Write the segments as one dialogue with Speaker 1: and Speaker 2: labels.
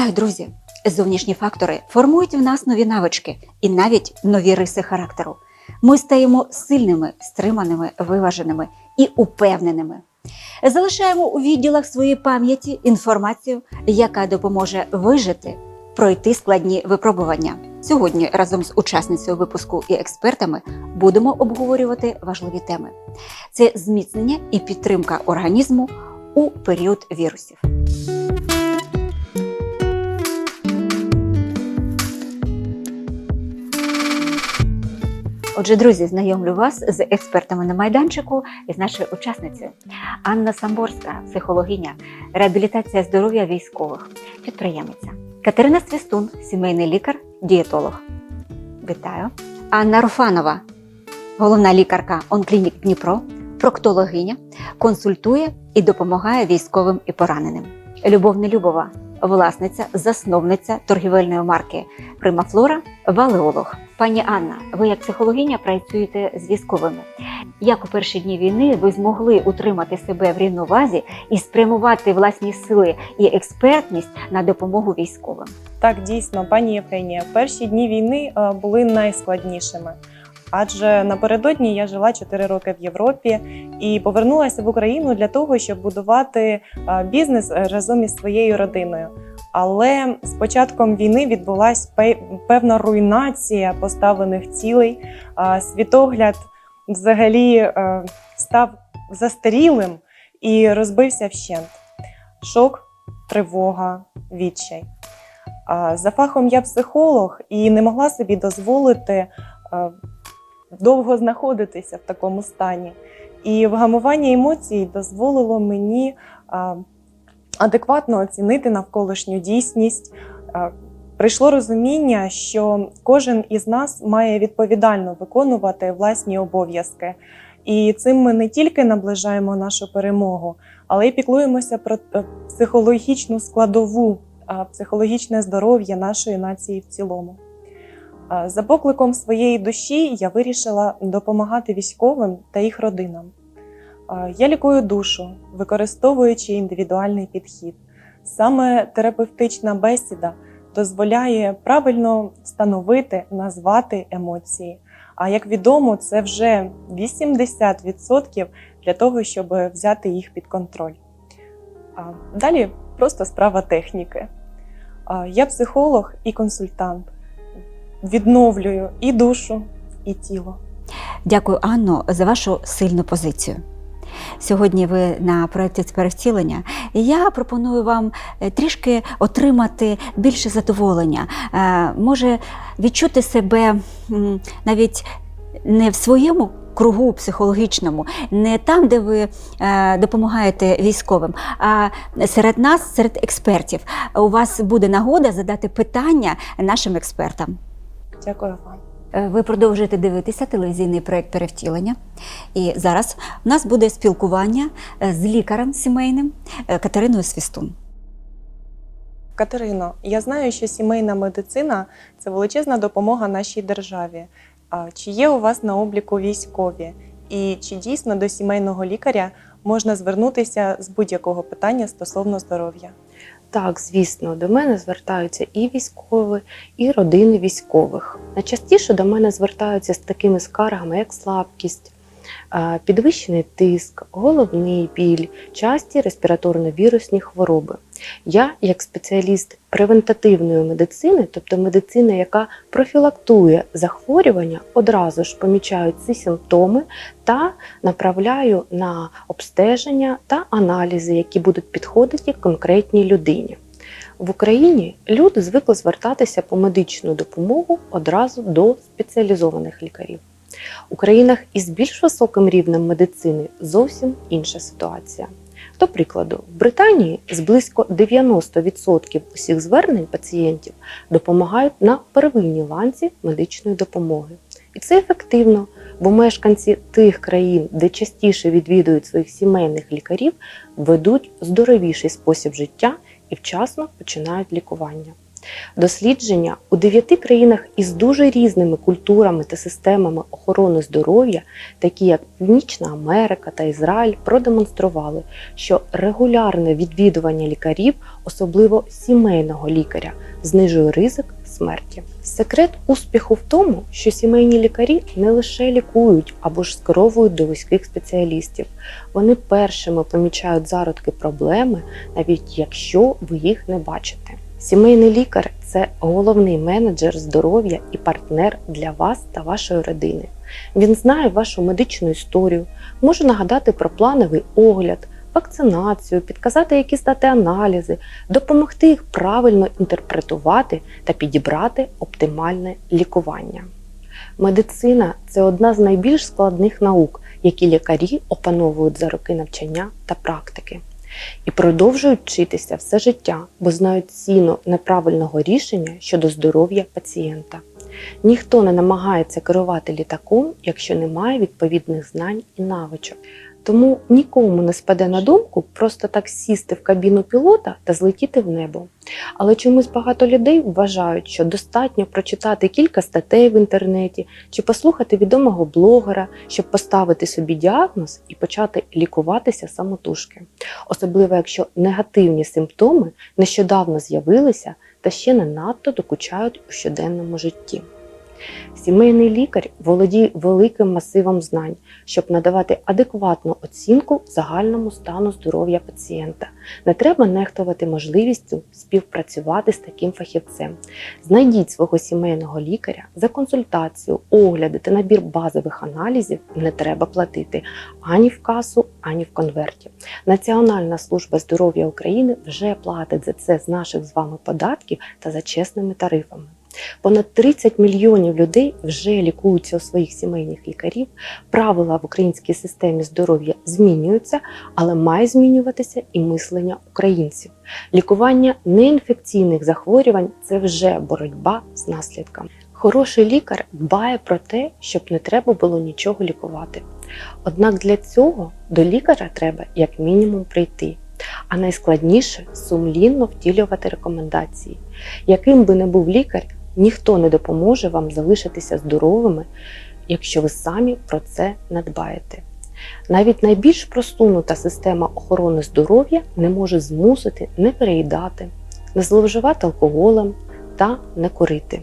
Speaker 1: Вітаю, друзі! Зовнішні фактори формують в нас нові навички і навіть нові риси характеру. Ми стаємо сильними, стриманими, виваженими і упевненими. Залишаємо у відділах своєї пам'яті інформацію, яка допоможе вижити, пройти складні випробування. Сьогодні разом з учасницею випуску і експертами будемо обговорювати важливі теми: це зміцнення і підтримка організму у період вірусів. Отже, друзі, знайомлю вас з експертами на майданчику і з нашою учасницею Анна Самборська, психологиня, реабілітація здоров'я військових, підприємиця. Катерина Свістун, сімейний лікар, дієтолог. Вітаю. Анна Руфанова, головна лікарка Онклінік Дніпро, проктологиня, консультує і допомагає військовим і пораненим. Любов Нелюбова, власниця, засновниця торгівельної марки Примафлора, валеолог. Пані Анна, ви як психологиня працюєте з військовими. Як у перші дні війни ви змогли утримати себе в рівновазі і спрямувати власні сили і експертність на допомогу військовим?
Speaker 2: Так, дійсно, пані Євгенія, перші дні війни е, були найскладнішими. Адже напередодні я жила 4 роки в Європі і повернулася в Україну для того, щоб будувати е, бізнес е, разом із своєю родиною. Але з початком війни відбулася певна руйнація поставлених цілей. Світогляд взагалі е, став застарілим і розбився вщент. Шок, тривога, відчай. За фахом я психолог і не могла собі дозволити довго знаходитися в такому стані. І вгамування емоцій дозволило мені адекватно оцінити навколишню дійсність. Прийшло розуміння, що кожен із нас має відповідально виконувати власні обов'язки. І цим ми не тільки наближаємо нашу перемогу, але й піклуємося про е, психологічну складову, психологічне здоров'я нашої нації в цілому. За покликом своєї душі я вирішила допомагати військовим та їх родинам. Я лікую душу, використовуючи індивідуальний підхід. Саме терапевтична бесіда дозволяє правильно встановити, назвати емоції. А як відомо, це вже 80% для того, щоб взяти їх під контроль. Далі просто справа техніки. Я психолог і консультант. Відновлюю і душу, і тіло.
Speaker 1: Дякую, Анно, за вашу сильну позицію. Сьогодні ви на проєкті «Перевтілення». і Я пропоную вам е, трішки отримати більше задоволення, Е, може відчути себе навіть не в своєму кругу психологічному, не там, де ви е, допомагаєте військовим, а серед нас, серед експертів. У вас буде нагода задати питання нашим експертам.
Speaker 2: Дякую вам.
Speaker 1: Е, Ви продовжуєте дивитися телевізійний проєкт перевтілення. І зараз у нас буде спілкування е, з лікарем сімейним е, Катериною Свістун.
Speaker 2: Катерино, я знаю, що сімейна медицина це величезна допомога нашій державі. Чи є у вас на обліку військові? І чи дійсно до сімейного лікаря можна звернутися з будь-якого питання стосовно здоров'я?
Speaker 3: Так, звісно, до мене звертаються і військові, і родини військових. Найчастіше до мене звертаються з такими скаргами, як слабкість, підвищений тиск, головний біль, часті респіраторно-вірусні хвороби. Я, як спеціаліст превентативної медицини, тобто медицина, яка профілактує захворювання, одразу ж помічаю ці симптоми та направляю на обстеження та аналізи, які будуть підходити конкретній людині. В Україні люди звикли звертатися по медичну допомогу одразу до спеціалізованих лікарів. У країнах із більш високим рівнем медицини зовсім інша ситуація. До прикладу, в Британії з близько 90% усіх звернень пацієнтів допомагають на первинній ланці медичної допомоги. І це ефективно, бо мешканці тих країн, де частіше відвідують своїх сімейних лікарів, ведуть здоровіший спосіб життя і вчасно починають лікування. Дослідження у дев'яти країнах із дуже різними культурами та системами охорони здоров'я, такі як Північна Америка та Ізраїль, продемонстрували, що регулярне відвідування лікарів, особливо сімейного лікаря, знижує ризик смерті. Секрет успіху в тому, що сімейні лікарі не лише лікують або ж скеровують до вузьких спеціалістів. Вони першими помічають зародки проблеми, навіть якщо ви їх не бачите. Сімейний лікар це головний менеджер здоров'я і партнер для вас та вашої родини. Він знає вашу медичну історію, може нагадати про плановий огляд, вакцинацію, підказати, які здати аналізи, допомогти їх правильно інтерпретувати та підібрати оптимальне лікування. Медицина це одна з найбільш складних наук, які лікарі опановують за роки навчання та практики. І продовжують вчитися все життя, бо знають ціну неправильного рішення щодо здоров'я пацієнта. Ніхто не намагається керувати літаком, якщо немає відповідних знань і навичок. Тому нікому не спаде на думку просто так сісти в кабіну пілота та злетіти в небо. Але чомусь багато людей вважають, що достатньо прочитати кілька статей в інтернеті чи послухати відомого блогера, щоб поставити собі діагноз і почати лікуватися самотужки. Особливо якщо негативні симптоми нещодавно з'явилися та ще не надто докучають у щоденному житті. Сімейний лікар володіє великим масивом знань, щоб надавати адекватну оцінку загальному стану здоров'я пацієнта. Не треба нехтувати можливістю співпрацювати з таким фахівцем. Знайдіть свого сімейного лікаря за консультацію, огляди та набір базових аналізів не треба платити ані в касу, ані в конверті. Національна служба здоров'я України вже платить за це з наших з вами податків та за чесними тарифами. Понад 30 мільйонів людей вже лікуються у своїх сімейних лікарів. Правила в українській системі здоров'я змінюються, але має змінюватися і мислення українців. Лікування неінфекційних захворювань це вже боротьба з наслідками. Хороший лікар дбає про те, щоб не треба було нічого лікувати. Однак для цього до лікаря треба як мінімум прийти. А найскладніше сумлінно втілювати рекомендації. Яким би не був лікар, ніхто не допоможе вам залишитися здоровими, якщо ви самі про це не дбаєте. Навіть найбільш просунута система охорони здоров'я не може змусити не переїдати, не зловживати алкоголем та не курити.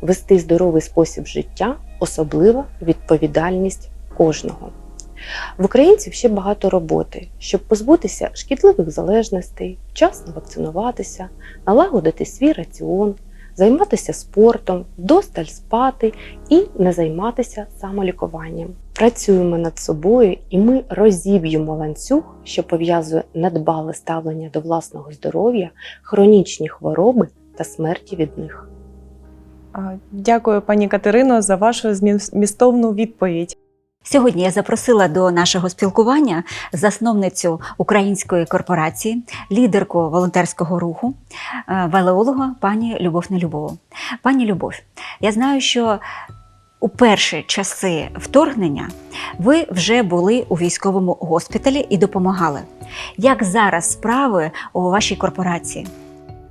Speaker 3: Вести здоровий спосіб життя особлива відповідальність кожного. В українців ще багато роботи, щоб позбутися шкідливих залежностей, вчасно вакцинуватися, налагодити свій раціон, займатися спортом, вдосталь спати і не займатися самолікуванням. Працюємо над собою, і ми розіб'ємо ланцюг, що пов'язує недбале ставлення до власного здоров'я, хронічні хвороби та смерті від них.
Speaker 2: Дякую, пані Катерино, за вашу змістовну відповідь.
Speaker 1: Сьогодні я запросила до нашого спілкування засновницю української корпорації, лідерку волонтерського руху, е, велеолога пані Любов Нелюбову. Пані Любов, я знаю, що у перші часи вторгнення ви вже були у військовому госпіталі і допомагали. Як зараз справи у вашій корпорації?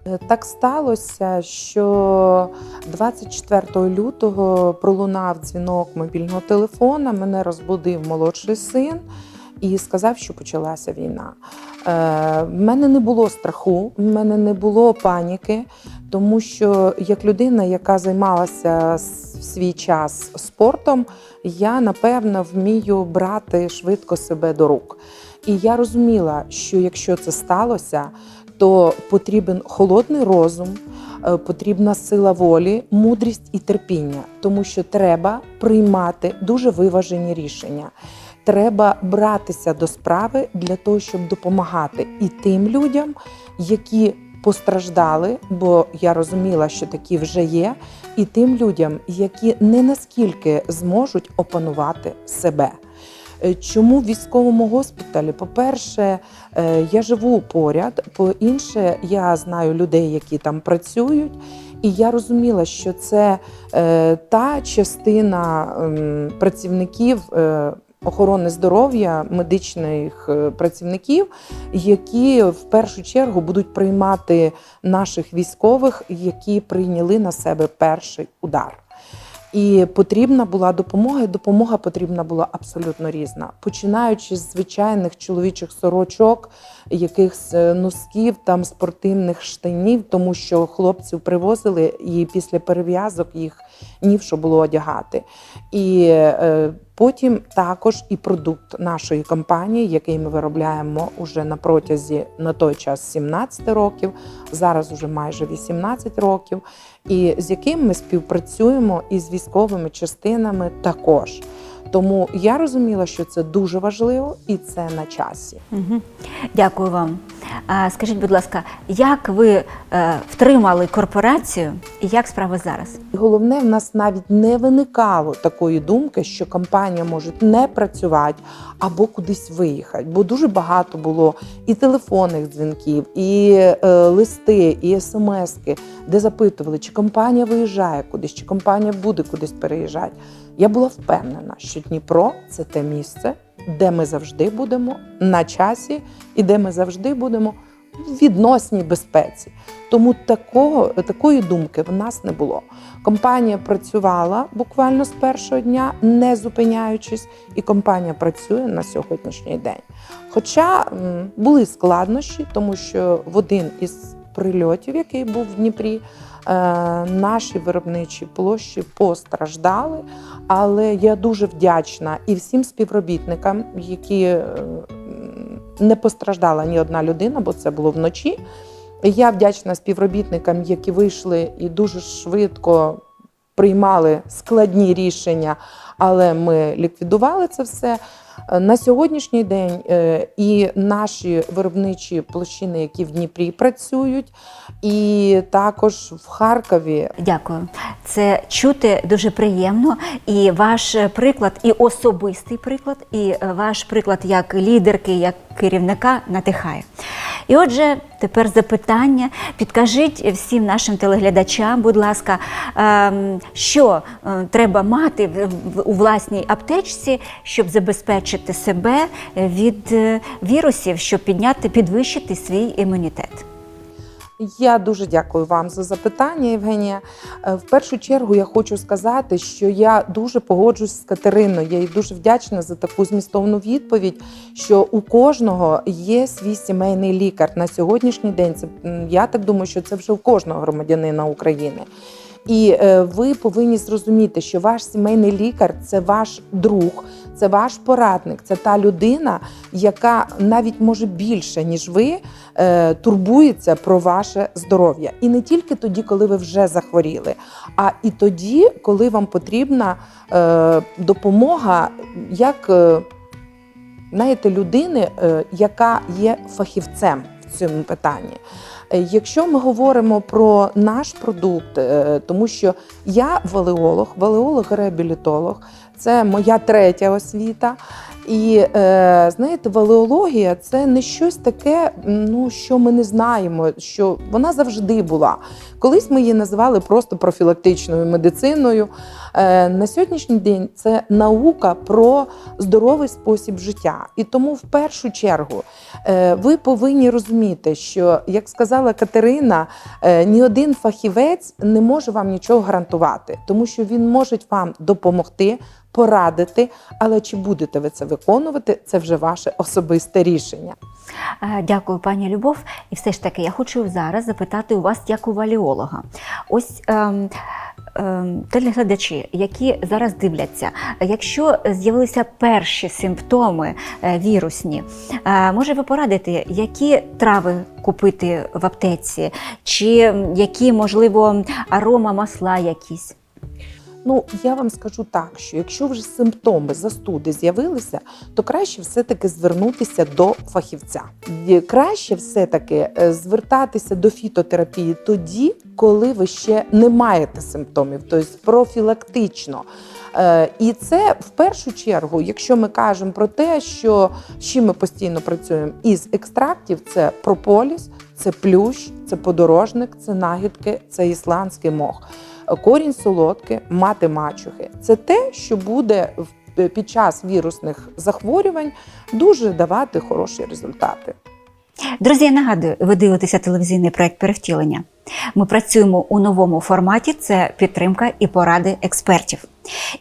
Speaker 4: Е, Так сталося, що 24 лютого пролунав дзвінок мобільного телефона. Мене розбудив молодший син і сказав, що почалася війна. Е, В мене не було страху, в мене не було паніки, тому що як людина, яка займалася в свій час спортом, я напевно вмію брати швидко себе до рук. І я розуміла, що якщо це сталося, то потрібен холодний розум, е, потрібна сила волі, мудрість і терпіння, тому що треба приймати дуже виважені рішення. Треба братися до справи для того, щоб допомагати і тим людям, які постраждали, бо я розуміла, що такі вже є, і тим людям, які не наскільки зможуть опанувати себе. Е, Чому в військовому госпіталі? По-перше, е, я живу поряд, по-інше, я знаю людей, які там працюють, і я розуміла, що це е, та частина ем, працівників, охорони здоров'я медичних працівників, які в першу чергу будуть приймати наших військових, які прийняли на себе перший удар. І потрібна була допомога, і допомога потрібна була абсолютно різна. Починаючи з звичайних чоловічих сорочок, якихось е, носків, там спортивних штанів, тому що хлопців привозили і після перев'язок їх ні в що було одягати. І е, потім також і продукт нашої компанії, який ми виробляємо уже на протязі на той час 17 років, зараз уже майже 18 років, і з яким ми співпрацюємо із військовими частинами також. Тому я розуміла, що це дуже важливо і це на часі.
Speaker 1: Угу. Дякую вам. А, скажіть, будь ласка, як ви е, втримали корпорацію і як справи зараз?
Speaker 4: Головне, в нас навіть не виникало такої думки, що компанія може не працювати або кудись виїхати. Бо дуже багато було і телефонних дзвінків, і е, листи, і смски, де запитували, чи компанія виїжджає кудись, чи компанія буде кудись переїжджати. Я була впевнена, що Дніпро це те місце, де ми завжди будемо на часі, і де ми завжди будемо в відносній безпеці. Тому такого, такої думки в нас не було. Компанія працювала буквально з першого дня, не зупиняючись, і компанія працює на сьогоднішній день. Хоча були складнощі, тому що в один із прильотів, який був в Дніпрі, наші виробничі площі постраждали. Але я дуже вдячна і всім співробітникам, які е, не постраждала ні одна людина, бо це було вночі. Я вдячна співробітникам, які вийшли і дуже швидко приймали складні рішення, але ми ліквідували це все. Е, На сьогоднішній день е, і наші виробничі площини, які в Дніпрі працюють, і також в Харкові
Speaker 1: Дякую. Це чути дуже приємно. І ваш приклад, і особистий приклад, і е, ваш приклад як лідерки, як керівника надихає. І отже, тепер запитання. Підкажіть всім нашим телеглядачам, будь ласка, ем, що е, треба мати у власній аптечці, щоб забезпечити себе від е, вірусів, щоб підняти, підвищити свій імунітет.
Speaker 4: Я дуже дякую вам за запитання, Євгенія. Е, В першу чергу я хочу сказати, що я дуже погоджуюсь з Катериною. Я їй дуже вдячна за таку змістовну відповідь, що у кожного є свій сімейний лікар на сьогоднішній день. Це я так думаю, що це вже у кожного громадянина України. І е, ви повинні зрозуміти, що ваш сімейний лікар це ваш друг, це ваш порадник, це та людина, яка навіть може більше, ніж ви, е, турбується про ваше здоров'я. І не тільки тоді, коли ви вже захворіли, а і тоді, коли вам потрібна е, допомога, як знаєте, людини, яка є фахівцем в цьому питанні. Е, Якщо ми говоримо про наш продукт, е, тому що я валеолог, валеолог-реабілітолог, це моя третя освіта. І е, знаєте, валеологія це не щось таке, ну що ми не знаємо, що вона завжди була. Колись ми її називали просто профілактичною медициною. Е, на сьогоднішній день це наука про здоровий спосіб життя. І тому, в першу чергу, е, ви повинні розуміти, що, як сказала Катерина, е, ні один фахівець не може вам нічого гарантувати, тому що він може вам допомогти, порадити. Але чи будете ви це виконувати, це вже ваше особисте рішення.
Speaker 1: Е, Дякую, пані Любов. І все ж таки, я хочу зараз запитати у вас як у валіолога. Ось ем, ем, телеглядачі, які зараз дивляться, якщо з'явилися перші симптоми е, вірусні, е, може ви порадите, які трави купити в аптеці, чи які, можливо, арома масла якісь?
Speaker 4: Ну, я вам скажу так, що якщо вже симптоми застуди з'явилися, то краще все-таки звернутися до фахівця. Краще все-таки е, звертатися до фітотерапії тоді, коли ви ще не маєте симптомів, тобто профілактично. Е, І це в першу чергу, якщо ми кажемо про те, що з чим ми постійно працюємо із екстрактів, це прополіс, це плющ, це подорожник, це нагідки, це ісландський мох корінь солодки, мати мачухи. Це те, що буде е, під час вірусних захворювань дуже давати хороші результати.
Speaker 1: Друзі, я нагадую, ви дивитеся телевізійний проект перевтілення. Ми працюємо у новому форматі: це підтримка і поради експертів.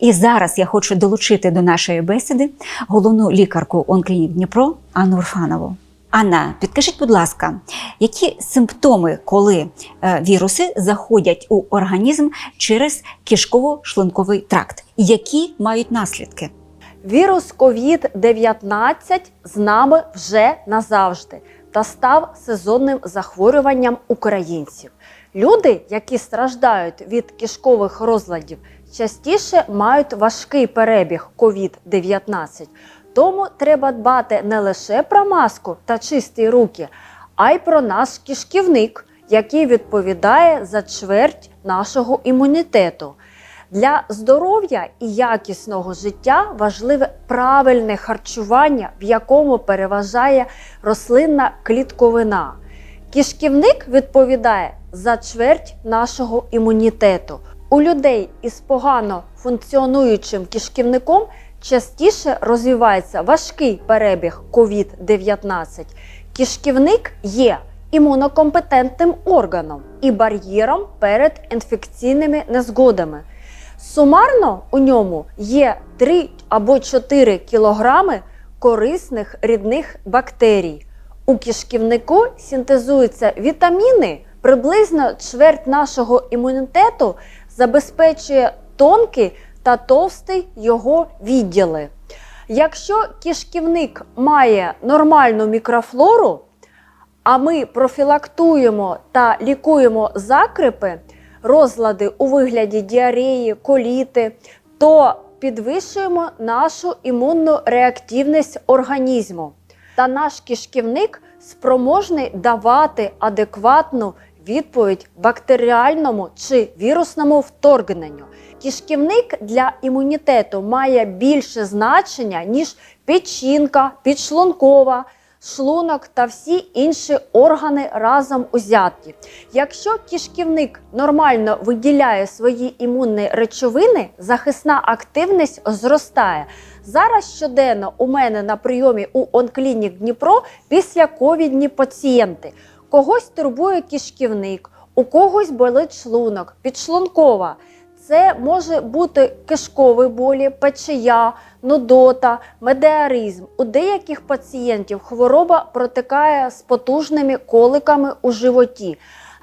Speaker 1: І зараз я хочу долучити до нашої бесіди головну лікарку онклінік Дніпро Анну Урфанову. Анна, підкажіть, будь ласка, які симптоми, коли е, віруси заходять у організм через кишково-шлунковий тракт, які мають наслідки?
Speaker 5: Вірус COVID-19 з нами вже назавжди та став сезонним захворюванням українців. Люди, які страждають від кишкових розладів, частіше мають важкий перебіг COVID-19. Тому треба дбати не лише про маску та чисті руки, а й про наш кишківник, який відповідає за чверть нашого імунітету. Для здоров'я і якісного життя важливе правильне харчування, в якому переважає рослинна клітковина. Кишківник відповідає за чверть нашого імунітету. У людей із погано функціонуючим кишківником частіше розвивається важкий перебіг COVID-19. Кишківник є імунокомпетентним органом і бар'єром перед інфекційними незгодами. Сумарно у ньому є 3 або 4 кілограми корисних рідних бактерій. У кишківнику синтезуються вітаміни. Приблизно чверть нашого імунітету забезпечує тонкий та товстий його відділи. Якщо кишківник має нормальну мікрофлору, а ми профілактуємо та лікуємо закрипи, розлади у вигляді діареї, коліти, то підвищуємо нашу імунну реактивність організму. Та наш кишківник спроможний давати адекватну відповідь бактеріальному чи вірусному вторгненню. Кишківник для імунітету має більше значення, ніж печінка, підшлункова, шлунок та всі інші органи разом узяті. Якщо кишківник нормально виділяє свої імунні речовини, захисна активність зростає. Зараз щоденно у мене на прийомі у Онклінік Дніпро після ковідні пацієнти. Когось турбує кишківник, у когось болить шлунок, підшлункова. Це може бути кишкові болі, печія, нудота, медеаризм. У деяких пацієнтів хвороба протикає з потужними коликами у животі.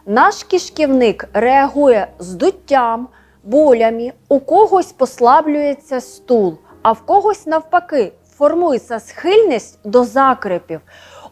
Speaker 5: Наш кишківник реагує здуттям, болями, у когось послаблюється стул, а в когось навпаки формується схильність до закрепів.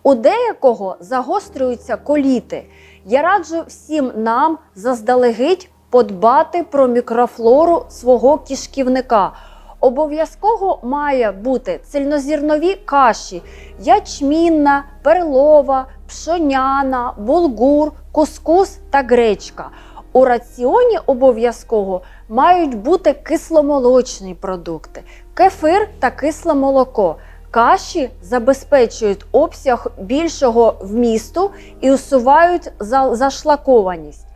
Speaker 5: У деякого загострюються коліти. Я раджу всім нам заздалегідь подбати про мікрофлору свого кишківника. Обов'язково має бути цільнозірнові каші: ячмінна, перлова, пшоняна, булгур, кускус та гречка. У раціоні обов'язково мають бути кисломолочні продукти, кефир та кисле молоко. Каші забезпечують обсяг більшого вмісту і усувають зашлакованість.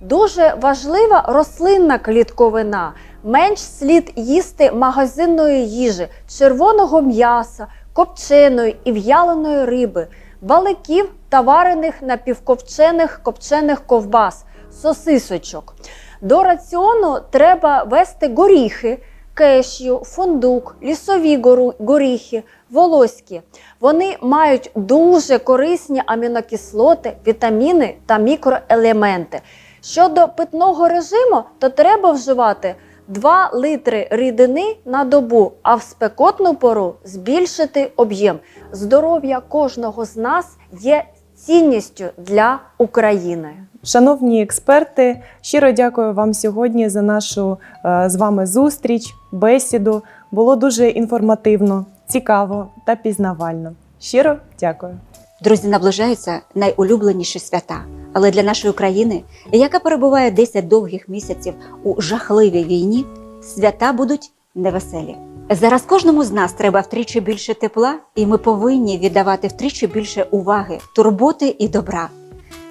Speaker 5: Дуже важлива рослинна клітковина. Менш слід їсти магазинної їжі, червоного м'яса, копченої і в'яленої риби, баликів та варених напівковчених копчених ковбас, сосисочок. До раціону треба вести горіхи, кешю, фундук, лісові горіхи, волоські. Вони мають дуже корисні амінокислоти, вітаміни та мікроелементи. Щодо питного режиму, то треба вживати 2 литри рідини на добу, а в спекотну пору збільшити об'єм. Здоров'я кожного з нас є цінністю для України.
Speaker 2: Шановні експерти, щиро дякую вам сьогодні за нашу е, з вами зустріч, бесіду. Було дуже інформативно, цікаво та пізнавально. Щиро дякую.
Speaker 1: Друзі, наближаються найулюбленіші свята. Але для нашої країни, яка перебуває 10 довгих місяців у жахливій війні, свята будуть невеселі. Зараз кожному з нас треба втричі більше тепла, і ми повинні віддавати втричі більше уваги, турботи і добра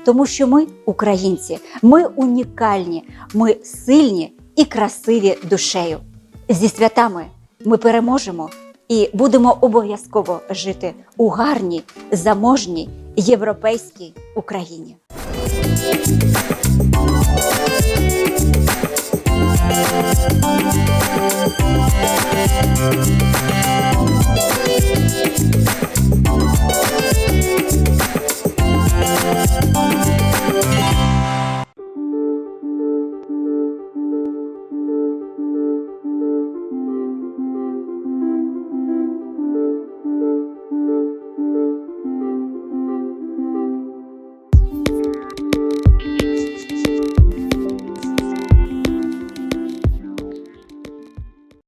Speaker 1: тому що ми українці, ми унікальні, ми сильні і красиві душею. Зі святами ми переможемо і будемо обов'язково жити у гарній, заможній європейській Україні. Thank you.